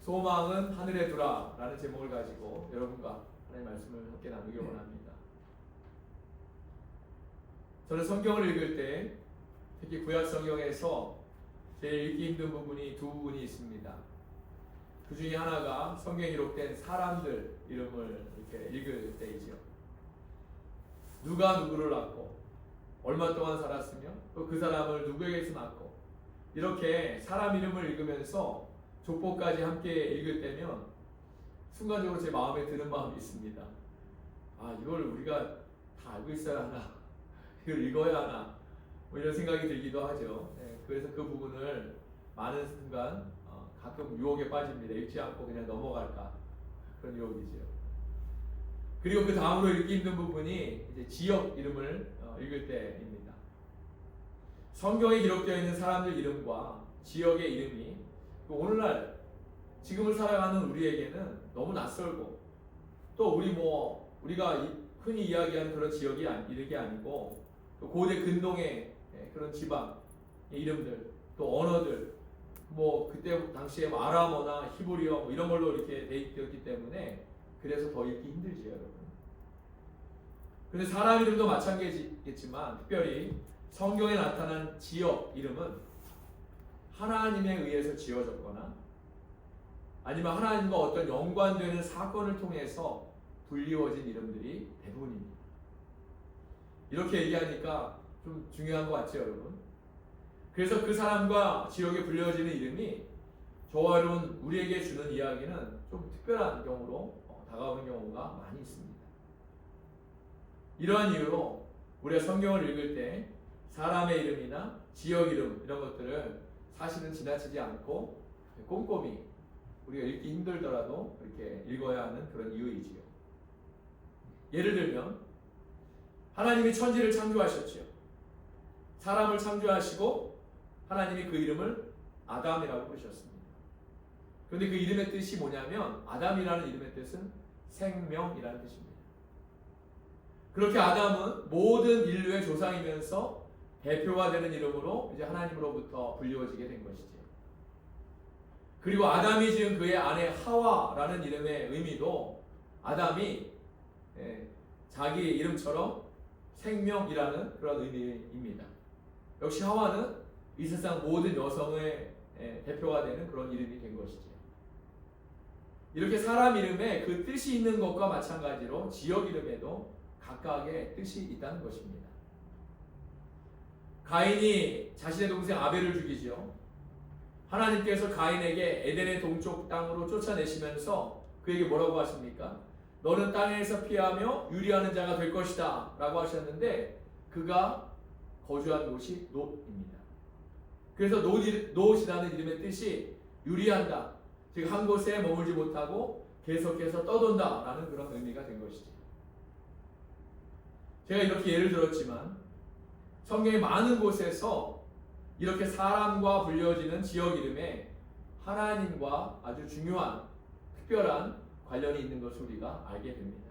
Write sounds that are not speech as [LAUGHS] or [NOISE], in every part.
소망은 하늘에 두라 라는 제목을 가지고 여러분과 하나님의 말씀을 함께 나누기 원합니다. 저는 성경을 읽을 때 특히 구약 성경에서 제일 읽기 힘든 부분이 두 부분이 있습니다. 그 중에 하나가 성경에 기록된 사람들 이름을 이렇게 읽을 때이죠. 누가 누구를 낳고 얼마 동안 살았으며 또 그 사람을 누구에게서 낳고 이렇게 사람 이름을 읽으면서 족보까지 함께 읽을 때면 순간적으로 제 마음에 드는 마음이 있습니다. 아 이걸 우리가 다 알고 있어야 하나 이걸 읽어야 하나 뭐 이런 생각이 들기도 하죠. 네, 그래서 그 부분을 많은 순간 어, 가끔 유혹에 빠집니다. 읽지 않고 그냥 넘어갈까 그런 유혹이죠. 그리고 그 다음으로 읽기 힘든 부분이 이제 지역 이름을 어, 읽을 때입니다. 성경에 기록되어 있는 사람들 이름과 지역의 이름이 또 오늘날 지금을 살아가는 우리에게는 너무 낯설고 또 우리 뭐 우리가 이- 흔히 이야기하는 그런 지역이 아니, 이게 아니고 또 고대 근동의 예, 그런 지방 이름들 또 언어들 뭐 그때 당시에 뭐 아람어나 히브리어 뭐 이런 걸로 이렇게 돼 있기 때문에 그래서 더 읽기 힘들지요 여러분. 근데 사람 이름도 마찬가지겠지만 특별히 성경에 나타난 지역 이름은 하나님에 의해서 지어졌거나 아니면 하나님과 어떤 연관되는 사건을 통해서 불리워진 이름들이 대부분입니다. 이렇게 얘기하니까 좀 중요한 것 같죠, 여러분? 그래서 그 사람과 지역에 불려지는 이름이 저와 여러분 우리에게 주는 이야기는 좀 특별한 경우로 어, 다가오는 경우가 많이 있습니다. 이러한 이유로 우리가 성경을 읽을 때 사람의 이름이나 지역 이름 이런 것들을 사실은 지나치지 않고 꼼꼼히 우리가 읽기 힘들더라도 이렇게 읽어야 하는 그런 이유이지요. 예를 들면 하나님이 천지를 창조하셨지요. 사람을 창조하시고 하나님이 그 이름을 아담이라고 부르셨습니다. 그런데 그 이름의 뜻이 뭐냐면 아담이라는 이름의 뜻은 생명이라는 뜻입니다. 그렇게 아담은 모든 인류의 조상이면서 대표가 되는 이름으로 이제 하나님으로부터 불리워지게 된 것이지요. 그리고 아담이 지은 그의 아내 하와라는 이름의 의미도 아담이 예, 자기 이름처럼 생명이라는 그런 의미입니다. 역시 하와는 이 세상 모든 여성의 예, 대표가 되는 그런 이름이 된 것이지요. 이렇게 사람 이름에 그 뜻이 있는 것과 마찬가지로 지역 이름에도 각각의 뜻이 있다는 것입니다. 가인이 자신의 동생 아벨을 죽이지요. 하나님께서 가인에게 에덴의 동쪽 땅으로 쫓아내시면서 그에게 뭐라고 하십니까? 너는 땅에서 피하며 유리하는 자가 될 것이다. 라고 하셨는데 그가 거주한 곳이 놋입니다. 그래서 놋이라는 이름의 뜻이 유리한다. 즉 한 곳에 머물지 못하고 계속해서 떠돈다. 라는 그런 의미가 된 것이죠. 제가 이렇게 예를 들었지만 성경의 많은 곳에서 이렇게 사람과 불려지는 지역 이름에 하나님과 아주 중요한 특별한 관련이 있는 것을 우리가 알게 됩니다.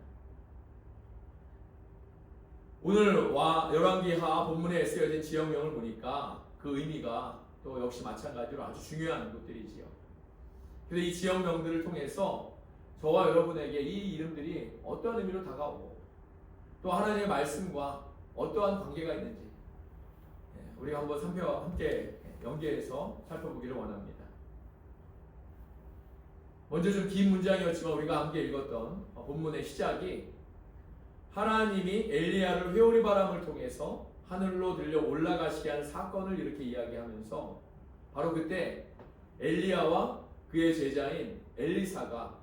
오늘 와 열왕기하 본문에 쓰여진 지역명을 보니까 그 의미가 또 역시 마찬가지로 아주 중요한 것들이지요. 그래서 이 지역명들을 통해서 저와 여러분에게 이 이름들이 어떤 의미로 다가오고 또 하나님의 말씀과 어떠한 관계가 있는지 예, 우리가 한번 살펴 함께 연계해서 살펴보기를 원합니다. 먼저 좀 긴 문장이었지만 우리가 함께 읽었던 어, 본문의 시작이 하나님이 엘리야를 회오리 바람을 통해서 하늘로 들려 올라가시게 한 사건을 이렇게 이야기하면서 바로 그때 엘리야와 그의 제자인 엘리사가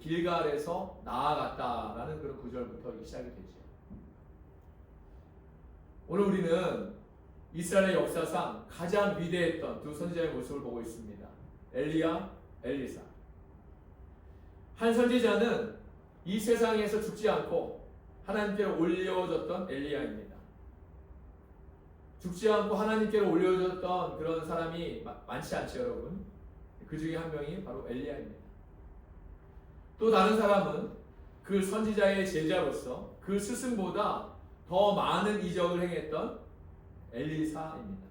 길갈에서 나아갔다라는 그런 구절부터 시작이 되죠. 오늘 우리는 이스라엘의 역사상 가장 위대했던 두 선지자의 모습을 보고 있습니다. 엘리야, 엘리사. 한 선지자는 이 세상에서 죽지 않고 하나님께로 올려졌던 엘리야입니다. 죽지 않고 하나님께로 올려졌던 그런 사람이 많지 않죠, 여러분. 그 중에 한 명이 바로 엘리야입니다. 또 다른 사람은 그 선지자의 제자로서 그 스승보다 더 많은 이적을 행했던 엘리사입니다.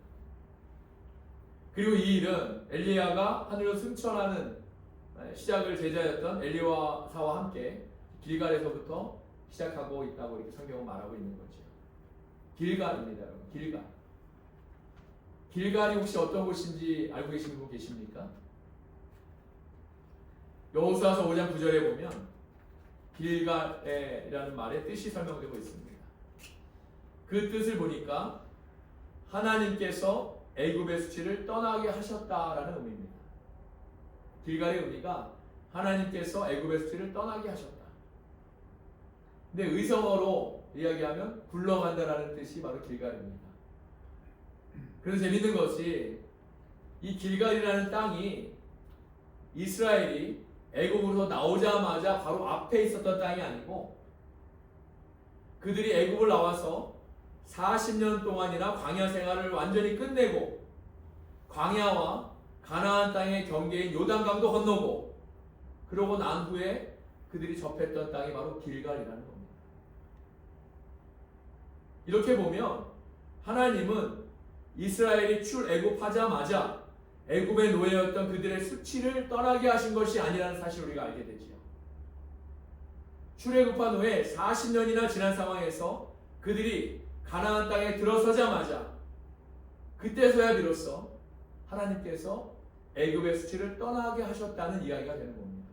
그리고 이 일은 엘리야가 하늘로 승천하는 시작을 제자였던 엘리와사와 함께 길갈에서부터 시작하고 있다고 이렇게 성경은 말하고 있는 거죠. 길갈입니다, 여러분. 길갈. 길갈이 혹시 어떤 곳인지 알고 계시는 분 계십니까? 여호수아서 5장 9절에 보면 길갈이라는 말의 뜻이 설명되고 있습니다. 그 뜻을 보니까 하나님께서 애굽의 수치를 떠나게 하셨다라는 의미입니다. 길갈의 의미가 하나님께서 애굽의 수치를 떠나게 하셨다. 근데 의성어로 이야기하면 굴러간다라는 뜻이 바로 길갈입니다. 그래서 재밌는 것이 이 길갈이라는 땅이 이스라엘이 애굽으로 나오자마자 바로 앞에 있었던 땅이 아니고 그들이 애굽을 나와서 40년 동안이나 광야 생활을 완전히 끝내고 광야와 가나안 땅의 경계인 요단강도 건너고 그러고 난 후에 그들이 접했던 땅이 바로 길갈이라는 겁니다. 이렇게 보면 하나님은 이스라엘이 출애굽하자마자 애굽의 노예였던 그들의 수치를 떠나게 하신 것이 아니라는 사실을 우리가 알게 되지요. 출애굽한 후에 40년이나 지난 상황에서 그들이 가나안 땅에 들어서자마자 그때서야 비로소 하나님께서 애굽의 수치를 떠나게 하셨다는 이야기가 되는 겁니다.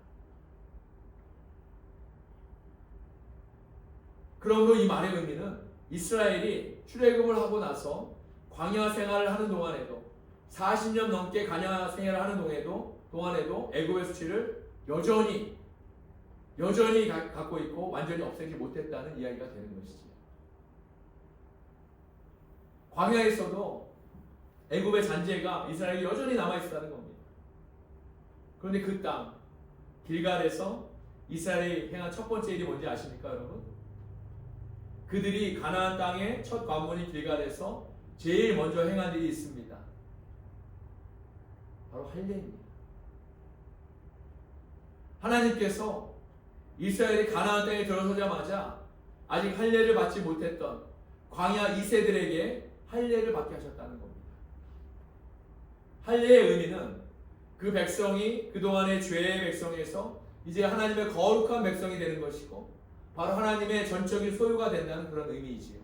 그러므로 이 말의 의미는 이스라엘이 출애굽을 하고 나서 광야 생활을 하는 동안에도 40년 넘게 광야 생활을 하는 동안에도 동안에도 애굽의 수치를 여전히 여전히 가, 갖고 있고 완전히 없애지 못했다는 이야기가 되는 것이지. 광야에서도 애굽의 잔재가 이스라엘이 여전히 남아 있었다는 겁니다. 그런데 그 땅 길갈에서 이스라엘이 행한 첫 번째 일이 뭔지 아십니까, 여러분? 그들이 가나안 땅의 첫 관문인 길갈에서 제일 먼저 행한 일이 있습니다. 바로 할례입니다. 하나님께서 이스라엘이 가나안 땅에 들어서자마자 아직 할례를 받지 못했던 광야 2세들에게 할례를 받게 하셨다는 겁니다. 할례의 의미는 그 백성이 그동안의 죄의 백성에서 이제 하나님의 거룩한 백성이 되는 것이고 바로 하나님의 전적인 소유가 된다는 그런 의미이지요.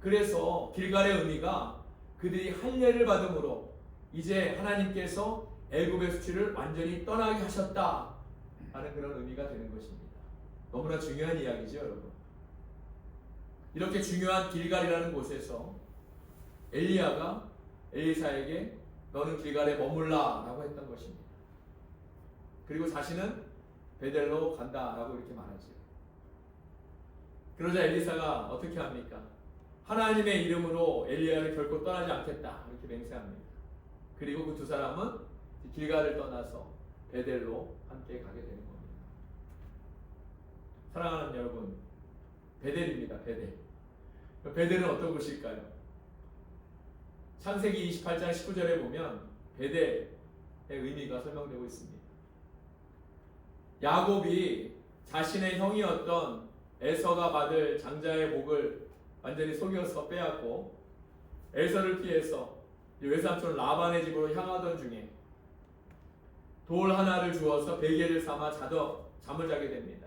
그래서 길갈의 의미가 그들이 할례를 받음으로 이제 하나님께서 애굽의 수치를 완전히 떠나게 하셨다 하는 그런 의미가 되는 것입니다. 너무나 중요한 이야기죠, 여러분. 이렇게 중요한 길갈이라는 곳에서 엘리야가 엘리사에게 너는 길갈에 머물라라고 했던 것입니다. 그리고 자신은 베델로 간다라고 이렇게 말하죠. 그러자 엘리사가 어떻게 합니까? 하나님의 이름으로 엘리야를 결코 떠나지 않겠다 이렇게 맹세합니다. 그리고 그 두 사람은 길갈을 떠나서 베델로 함께 가게 되는 겁니다. 사랑하는 여러분, 베델입니다. 베델. 베델은 어떤 곳일까요? 창세기 28장 19절에 보면 베델의 의미가 설명되고 있습니다. 야곱이 자신의 형이었던 에서가 받을 장자의 복을 완전히 속여서 빼앗고 에서를 피해서 외삼촌 라반의 집으로 향하던 중에 돌 하나를 주어서 베개를 삼아 자더 잠을 자게 됩니다.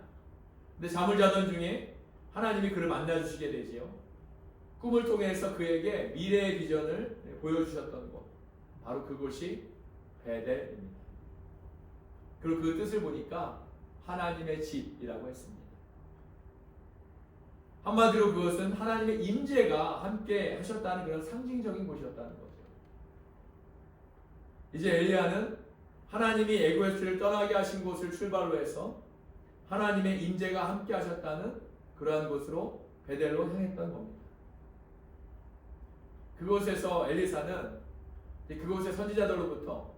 근데 잠을 자던 중에 하나님이 그를 만나 주시게 되지요. 꿈을 통해서 그에게 미래의 비전을 보여주셨던 곳, 바로 그곳이 베델입니다. 그리고 그 뜻을 보니까 하나님의 집이라고 했습니다. 한마디로 그것은 하나님의 임재가 함께 하셨다는 그런 상징적인 곳이었다는 거죠. 이제 엘리야는 하나님이 애굽에스를 떠나게 하신 곳을 출발로 해서 하나님의 임재가 함께 하셨다는 그러한 곳으로 베델로 향했던 겁니다. 그곳에서 엘리사는 그곳의 선지자들로부터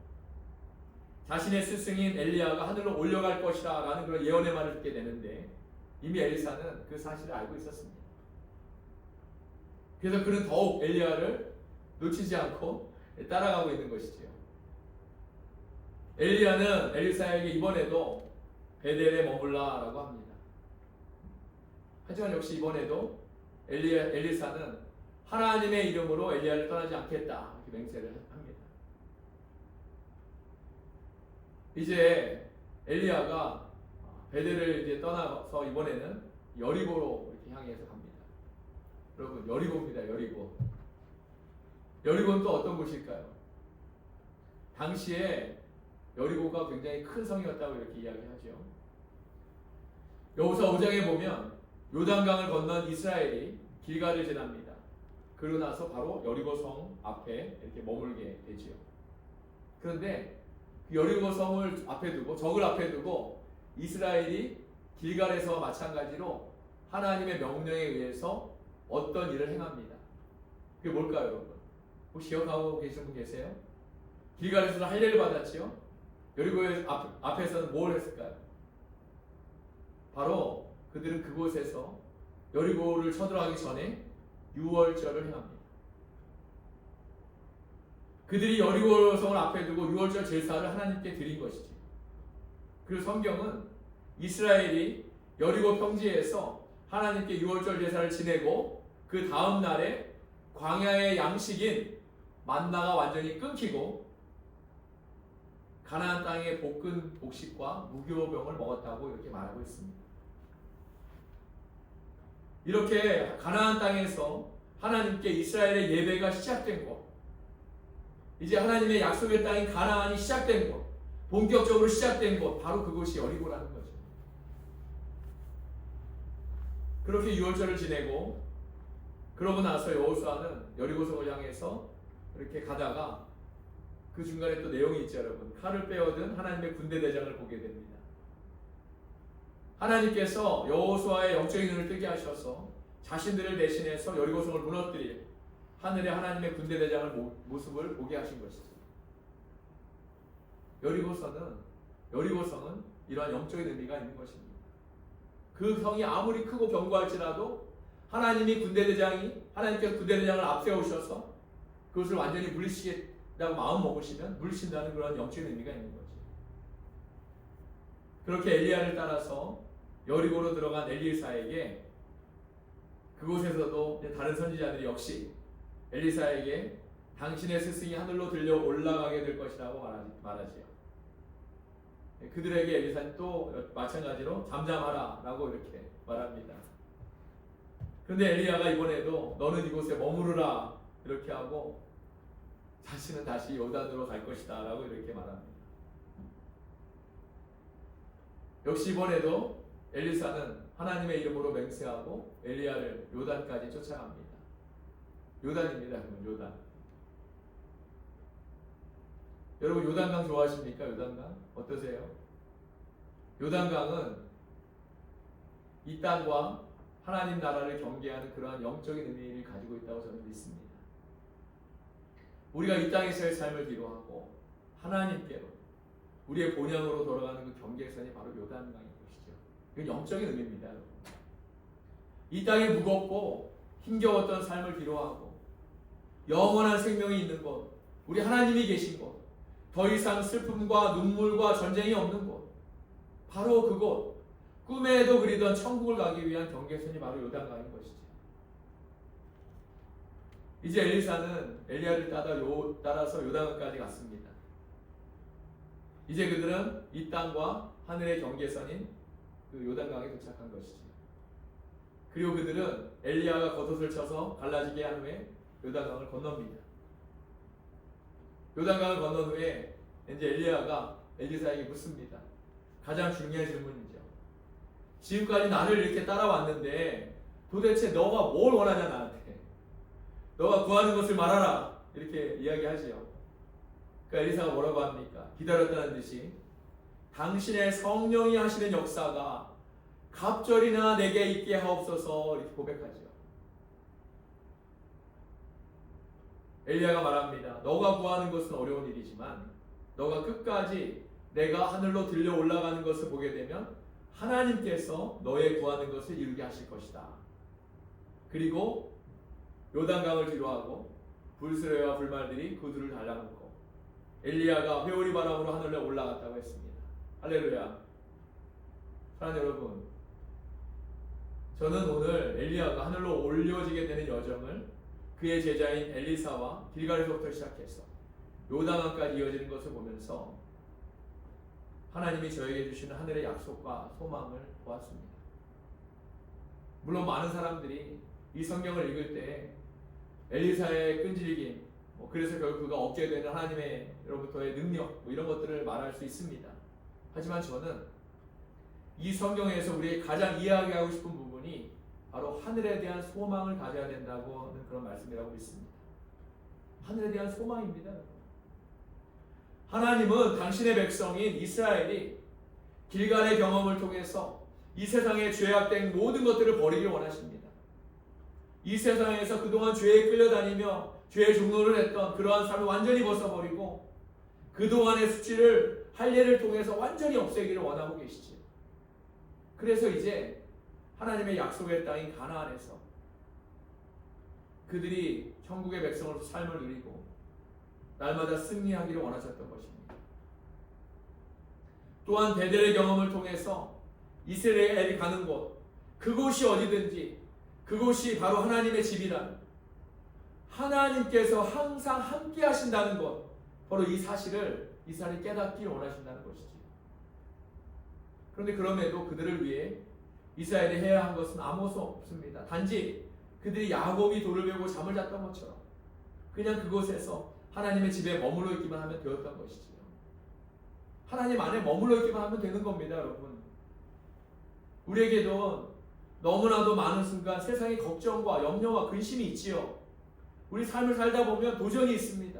자신의 스승인 엘리야가 하늘로 올려갈 것이다 라는 그런 예언의 말을 듣게 되는데 이미 엘리사는 그 사실을 알고 있었습니다. 그래서 그는 더욱 엘리야를 놓치지 않고 따라가고 있는 것이지요. 엘리야는 엘리사에게 이번에도 베델에 머물라라고 합니다. 하지만 역시 이번에도 엘리, 엘리사는 하나님의 이름으로 엘리야를 떠나지 않겠다 이렇게 맹세를 합니다. 이제 엘리야가 베델을 이제 떠나서 이번에는 여리고로 이렇게 향해서 갑니다. 여러분 여리고입니다. 여리고. 여리고는 또 어떤 곳일까요? 당시에 여리고가 굉장히 큰 성이었다고 이렇게 이야기하죠. 여호수아 5장에 보면 요단강을 건넌 이스라엘이 길가를 지납니다. 그러고 나서 바로 여리고 성 앞에 이렇게 머물게 되지요. 그런데 그 여리고 성을 앞에 두고 적을 앞에 두고 이스라엘이 길갈에서 마찬가지로 하나님의 명령에 의해서 어떤 일을 행합니다. 그게 뭘까요, 여러분? 혹시 기억하고 계신 분 계세요? 길갈에서는 할례를 받았지요. 여리고의 앞, 앞에서는 뭘 했을까요? 바로 그들은 그곳에서 여리고를 쳐들어가기 전에 유월절을 행합니다. 그들이 여리고 성을 앞에 두고 유월절 제사를 하나님께 드린 것이지. 그리고 성경은 이스라엘이 여리고 평지에서 하나님께 유월절 제사를 지내고 그 다음 날에 광야의 양식인 만나가 완전히 끊기고 가나안 땅의 볶은 곡식과 무교병을 먹었다고 이렇게 말하고 있습니다. 이렇게 가나안 땅에서 하나님께 이스라엘의 예배가 시작된 곳, 이제 하나님의 약속의 땅인 가나안이 시작된 곳, 본격적으로 시작된 곳, 바로 그곳이 여리고라는 거죠. 그렇게 유월절을 지내고 그러고 나서 여호수아는 여리고성을 향해서 이렇게 가다가 그 중간에 또 내용이 있죠, 여러분. 칼을 빼어든 하나님의 군대 대장을 보게 됩니다. 하나님께서 여호수아의 영적인 눈을 뜨게 하셔서 자신들을 대신해서 여리고성을 무너뜨릴 하늘의 하나님의 군대 대장을 모, 모습을 보게 하신 것이죠. 여리고성은 여리고성은 이러한 영적인 의미가 있는 것입니다. 그 성이 아무리 크고 견고할지라도 하나님이 군대 대장이 하나님께서 군대 대장을 앞세우셔서 그것을 완전히 물리치겠다고 마음 먹으시면 물리친다는 그런 영적인 의미가 있는 거죠. 그렇게 엘리야를 따라서 여리고로 들어간 엘리사에게 그곳에서도 다른 선지자들이 역시 엘리사에게 당신의 스승이 하늘로 들려 올라가게 될 것이라고 말하지요. 그들에게 엘리사는 또 마찬가지로 잠잠하라 라고 이렇게 말합니다. 그런데 엘리야가 이번에도 너는 이곳에 머무르라 이렇게 하고 자신은 다시 요단으로 갈 것이다 라고 이렇게 말합니다. 역시 이번에도 엘리사는 하나님의 이름으로 맹세하고 엘리야를 요단까지 쫓아갑니다. 요단입니다, 여러분. 요단. 여러분 요단강 좋아하십니까? 요단강 어떠세요? 요단강은 이 땅과 하나님 나라를 경계하는 그러한 영적인 의미를 가지고 있다고 저는 믿습니다. 우리가 이 땅에서의 삶을 기도하고 하나님께로 우리의 본향으로 돌아가는 그 경계선이 바로 요단강인 것 이건 영적인 의미입니다. 이 땅에 무겁고 힘겨웠던 삶을 기도하고 영원한 생명이 있는 곳, 우리 하나님이 계신 곳, 더 이상 슬픔과 눈물과 전쟁이 없는 곳, 바로 그곳, 꿈에도 그리던 천국을 가기 위한 경계선이 바로 요단강인 것이죠. 이제 엘리사는 엘리야를 따라 요, 따라서 요단강까지 갔습니다. 이제 그들은 이 땅과 하늘의 경계선인 그 요단강에 도착한 것이죠. 그리고 그들은 엘리야가 겉옷을 쳐서 갈라지게 한 후에 요단강을 건넙니다. 요단강을 건넌 후에 이제 엘리야가 엘리사에게 묻습니다. 가장 중요한 질문이죠. 지금까지 나를 이렇게 따라왔는데 도대체 너가 뭘 원하냐 나한테? 너가 구하는 것을 말하라 이렇게 이야기하지요. 그러니까 엘리사가 뭐라고 합니까? 기다렸다는 듯이 당신의 성령이 하시는 역사가 갑절이나 내게 있게 하옵소서 이렇게 고백하죠. 엘리야가 말합니다. 너가 구하는 것은 어려운 일이지만 너가 끝까지 내가 하늘로 들려 올라가는 것을 보게 되면 하나님께서 너의 구하는 것을 이루게 하실 것이다. 그리고 요단강을 뒤로하고 불수레와 불말들이 그들을 달라붙고 엘리야가 회오리 바람으로 하늘에 올라갔다고 했습니다. 할렐루야. 사랑하는 여러분, 저는 오늘 엘리야가 하늘로 올려지게 되는 여정을 그의 제자인 엘리사와 길갈에서부터 시작해서 요단강까지 이어지는 것을 보면서 하나님이 저에게 주시는 하늘의 약속과 소망을 보았습니다. 물론 많은 사람들이 이 성경을 읽을 때 엘리사의 끈질김, 뭐 그래서 결국 그가 얻게 되는 하나님의 로부터의 능력 뭐 이런 것들을 말할 수 있습니다. 하지만 저는 이 성경에서 우리의 가장 이야기하고 싶은 부분이 바로 하늘에 대한 소망을 가져야 된다고 하는 그런 말씀이라고 믿습니다. 하늘에 대한 소망입니다. 하나님은 당신의 백성인 이스라엘이 길간의 경험을 통해서 이 세상에 죄악된 모든 것들을 버리길 원하십니다. 이 세상에서 그동안 죄에 끌려다니며 죄의 종로를 했던 그러한 삶을 완전히 벗어버리고 그동안의 수치를 할례를 통해서 완전히 없애기를 원하고 계시지요. 그래서 이제 하나님의 약속의 땅인 가나안에서 그들이 천국의 백성으로서 삶을 누리고 날마다 승리하기를 원하셨던 것입니다. 또한 베델의 경험을 통해서 이스라엘이 가는 곳, 그곳이 어디든지 그곳이 바로 하나님의 집이라는 하나님께서 항상 함께 하신다는 것, 바로 이 사실을 이스라엘이 깨닫기 원하신다는 것이지. 그런데 그럼에도 그들을 위해 이스라엘이 해야 한 것은 아무것도 없습니다. 단지 그들이 야곱이 돌을 베고 잠을 잤던 것처럼 그냥 그곳에서 하나님의 집에 머물러 있기만 하면 되었던 것이지요. 하나님 안에 머물러 있기만 하면 되는 겁니다, 여러분. 우리에게도 너무나도 많은 순간 세상의 걱정과 염려와 근심이 있지요. 우리 삶을 살다 보면 도전이 있습니다.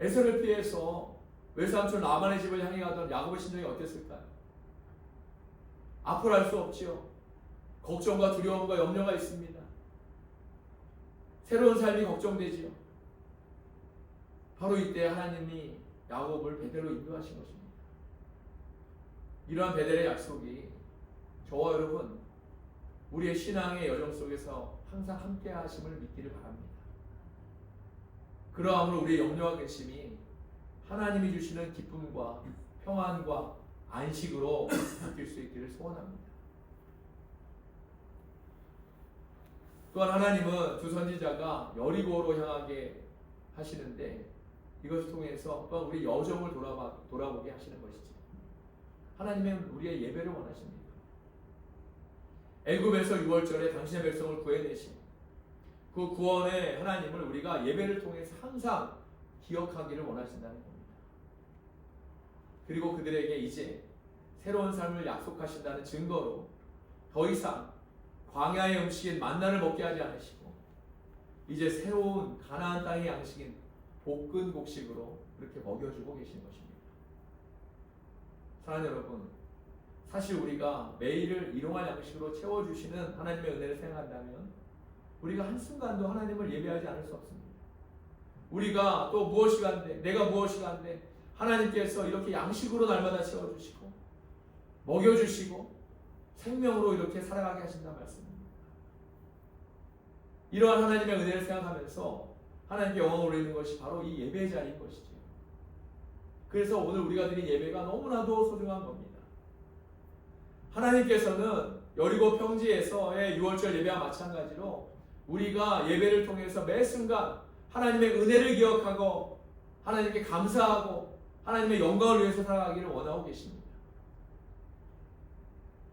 에서를 피해서 외삼촌 라반의 집을 향해 가던 야곱의 심정이 어땠을까요? 앞으로 할수 없지요. 걱정과 두려움과 염려가 있습니다. 새로운 삶이 걱정되지요. 바로 이때 하나님이 야곱을 베델로 인도하신 것입니다. 이러한 베델의 약속이 저와 여러분 우리의 신앙의 여정 속에서 항상 함께 하심을 믿기를 바랍니다. 그러함으로 우리의 염려와 근심이 하나님이 주시는 기쁨과 평안과 안식으로 [LAUGHS] 바뀔 수 있기를 소원합니다. 또한 하나님은 두 선지자가 여리고로 향하게 하시는데 이것을 통해서 또한 우리 여정을 돌아봐, 돌아보게 하시는 것이지. 하나님은 우리의 예배를 원하십니다. 애굽에서 6월절에 당신의 백성을 구해내신 그 구원의 하나님을 우리가 예배를 통해서 항상 기억하기를 원하신다는 겁니다. 그리고 그들에게 이제 새로운 삶을 약속하신다는 증거로 더 이상 광야의 음식인 만나를 먹게 하지 않으시고 이제 새로운 가나안 땅의 양식인 볶은 곡식으로 그렇게 먹여주고 계신 것입니다. 사랑하는 여러분, 사실 우리가 매일을 일용할 양식으로 채워주시는 하나님의 은혜를 생각한다면 우리가 한순간도 하나님을 예배하지 않을 수 없습니다. 우리가 또 무엇이 간데 내가 무엇이 간데 하나님께서 이렇게 양식으로 날마다 채워주시고 먹여주시고 생명으로 이렇게 살아가게 하신다 말씀입니다. 이러한 하나님의 은혜를 생각하면서 하나님께 영광을 올리는 것이 바로 이 예배의 자리인 것이죠. 그래서 오늘 우리가 드린 예배가 너무나도 소중한 겁니다. 하나님께서는 여리고 평지에서의 6월절 예배와 마찬가지로 우리가 예배를 통해서 매 순간 하나님의 은혜를 기억하고 하나님께 감사하고 하나님의 영광을 위해서 살아가기를 원하고 계십니다.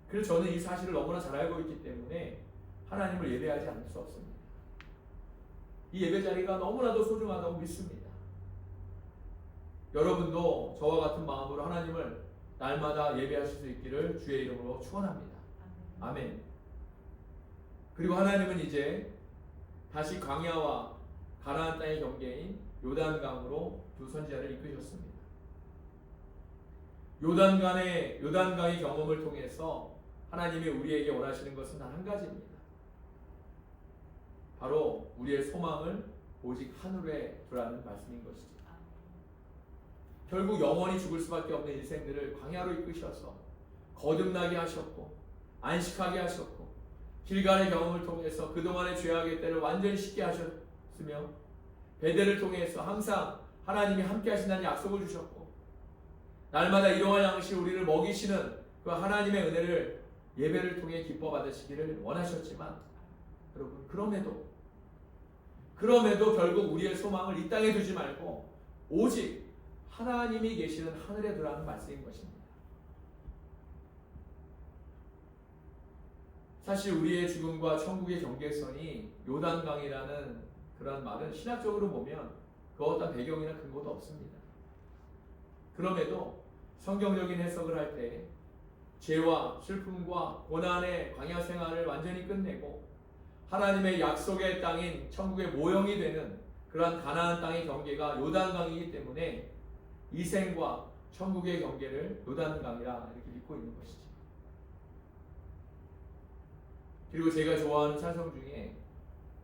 그래서 저는 이 사실을 너무나 잘 알고 있기 때문에 하나님을 예배하지 않을 수 없습니다. 이 예배 자리가 너무나도 소중하다고 믿습니다. 여러분도 저와 같은 마음으로 하나님을 날마다 예배하실 수 있기를 주의 이름으로 축원합니다. 아멘. 그리고 하나님은 이제 다시 광야와 가나안 땅의 경계인 요단강으로 두 선지자를 이끄셨습니다. 요단강의 요단강의 경험을 통해서 하나님이 우리에게 원하시는 것은 단 한 가지입니다. 바로 우리의 소망을 오직 하늘에 두라는 말씀인 것이죠. 결국 영원히 죽을 수밖에 없는 인생들을 광야로 이끄셔서 거듭나게 하셨고 안식하게 하셨고 길간의 경험을 통해서 그동안의 죄악의 때를 완전히 씻게 하셨으며 베델을 통해서 항상 하나님이 함께 하신다는 약속을 주셨고 날마다 일용할 양식 우리를 먹이시는 그 하나님의 은혜를 예배를 통해 기뻐 받으시기를 원하셨지만 여러분 그럼에도 그럼에도 결국 우리의 소망을 이 땅에 두지 말고 오직 하나님이 계시는 하늘에 두라는 말씀인 것입니다. 사실 우리의 죽음과 천국의 경계선이 요단강이라는 그런 말은 신학적으로 보면 그 어떤 배경이나 근거도 없습니다. 그럼에도 성경적인 해석을 할 때 죄와 슬픔과 고난의 광야 생활을 완전히 끝내고 하나님의 약속의 땅인 천국의 모형이 되는 그러한 가나안 땅의 경계가 요단강이기 때문에 이생과 천국의 경계를 요단강이라 이렇게 믿고 있는 것이죠. 그리고 제가 좋아하는 찬송 중에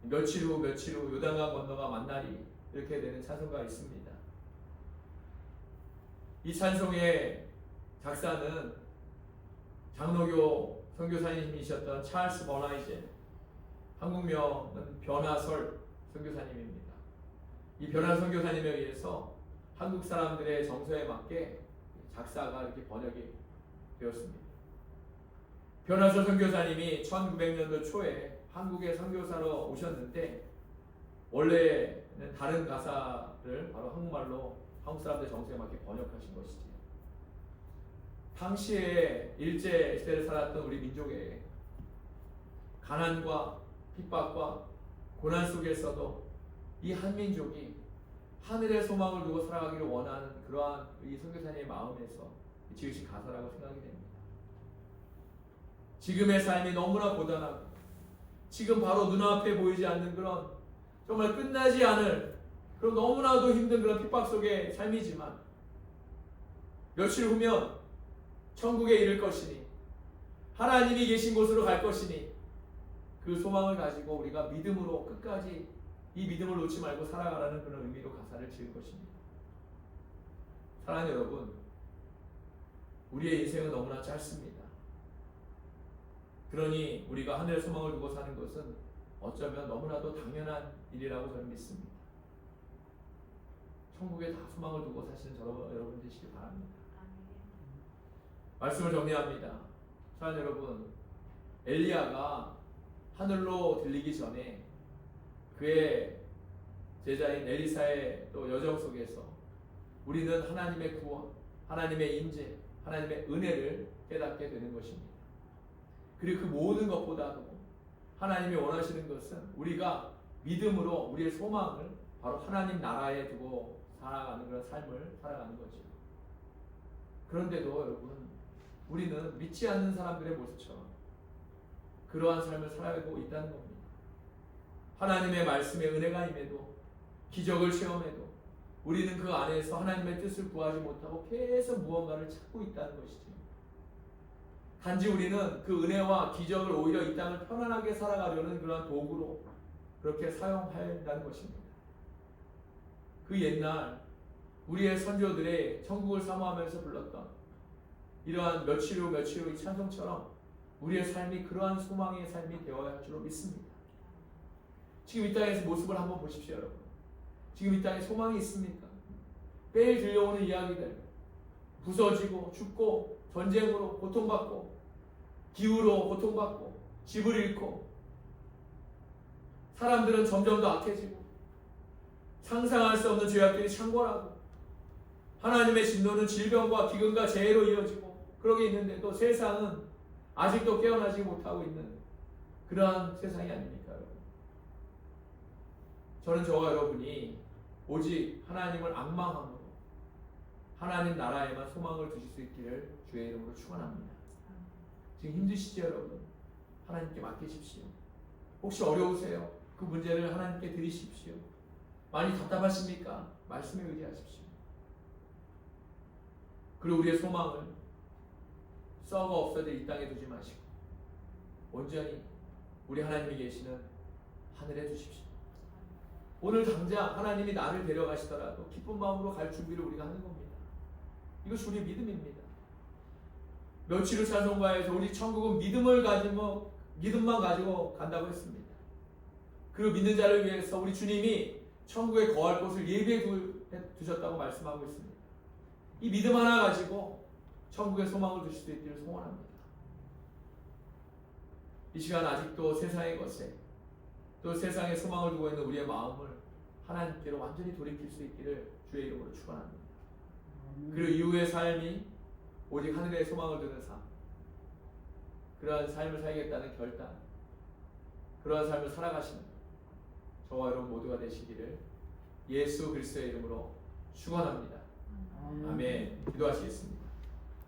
며칠 후 며칠 후 요단강 건너가 만나리 이렇게 되는 찬송가 있습니다. 이 찬송의 작사는 장로교 선교사님이셨던 찰스 버나이제 한국명은 변화설 선교사님입니다. 이 변화 선교사님에 의해서 한국 사람들의 정서에 맞게 작사가 이렇게 번역이 되었습니다. 변화설 선교사님이 1900년도 초에 한국에 선교사로 오셨는데 원래는 다른 가사를 바로 한국말로 한국 사람들 정서에 맞게 번역하신 것이지. 당시에 일제 시대를 살았던 우리 민족의 가난과 핍박과 고난 속에서도 이 한민족이 하늘의 소망을 두고 살아가기를 원하는 그러한 이 선교사님의 마음에서 지으신 가사라고 생각이 됩니다. 지금의 삶이 너무나 고단하고 지금 바로 눈앞에 보이지 않는 그런 정말 끝나지 않을 그런 너무나도 힘든 그런 핍박 속의 삶이지만 며칠 후면 천국에 이를 것이니 하나님이 계신 곳으로 갈 것이니 그 소망을 가지고 우리가 믿음으로 끝까지 이 믿음을 놓지 말고 살아가라는 그런 의미로 가사를 지은 것입니다. 사랑하는 여러분, 우리의 인생은 너무나 짧습니다. 그러니 우리가 하늘의 소망을 두고 사는 것은 어쩌면 너무나도 당연한 일이라고 저는 믿습니다. 천국에 다 소망을 두고 사시는 여러분 되시길 바랍니다. 말씀을 정리합니다. 사랑하는 여러분, 엘리야가 하늘로 들리기 전에 그의 제자인 에리사의 또 여정 속에서 우리는 하나님의 구원, 하나님의 인재, 하나님의 은혜를 깨닫게 되는 것입니다. 그리고 그 모든 것보다도 하나님이 원하시는 것은 우리가 믿음으로 우리의 소망을 바로 하나님 나라에 두고 살아가는 그런 삶을 살아가는 거죠. 그런데도 여러분, 우리는 믿지 않는 사람들의 모습처럼 그러한 삶을 살아가고 있다는 겁니다. 하나님의 말씀의 은혜가 임해도 기적을 체험해도 우리는 그 안에서 하나님의 뜻을 구하지 못하고 계속 무언가를 찾고 있다는 것이죠. 단지 우리는 그 은혜와 기적을 오히려 이 땅을 편안하게 살아가려는 그런 도구로 그렇게 사용한다는 것입니다. 그 옛날 우리의 선조들의 천국을 사모하면서 불렀던 이러한 며칠 후 며칠 후이 찬송처럼 우리의 삶이 그러한 소망의 삶이 되어야 할 줄로 믿습니다. 지금 이 땅에서 모습을 한번 보십시오, 여러분. 지금 이 땅에 소망이 있습니까? 매일 들려오는 이야기들, 부서지고 죽고 전쟁으로 고통받고 기후로 고통받고 집을 잃고 사람들은 점점 더 악해지고 상상할 수 없는 죄악들이 창궐하고 하나님의 진노는 질병과 기근과 재해로 이어지고 그러게 있는데도 세상은 아직도 깨어나지 못하고 있는 그러한 세상이 아닙니까, 여러분? 저는 저와 여러분이 오직 하나님을 악망함으로 하나님 나라에만 소망을 두실 수 있기를 주의 이름으로 축원합니다. 지금 힘드시죠, 여러분? 하나님께 맡기십시오. 혹시 어려우세요? 그 문제를 하나님께 드리십시오. 많이 답답하십니까? 말씀에 의지하십시오. 그리고 우리의 소망을 썩어 없어질 이 땅에 두지 마시고 온전히 우리 하나님이 계시는 하늘에 두십시오. 오늘 당장 하나님이 나를 데려가시더라도 기쁜 마음으로 갈 준비를 우리가 하는 겁니다. 이것이 우리의 믿음입니다. 후 찬송가에서 우리 천국은 믿음을 가지고 믿음만 가지고 간다고 했습니다. 그 믿는 자를 위해서 우리 주님이 천국에 거할 곳을 예비해 두셨다고 말씀하고 있습니다. 이 믿음 하나 가지고 천국에 소망을 두실 수 있기를 소원합니다. 이 시간 아직도 세상의 것에 또 세상에 소망을 두고 있는 우리의 마음을 하나님께로 완전히 돌이킬 수 있기를 주의 이름으로 축원합니다. 그리고 이후의 삶이 오직 하늘의 소망을 두는 삶. 그러한 삶을 살겠다는 결단. 그러한 삶을 살아가시는 저와 여러분 모두가 되시기를 예수 그리스도의 이름으로 축원합니다. 아멘. 기도하시겠습니다.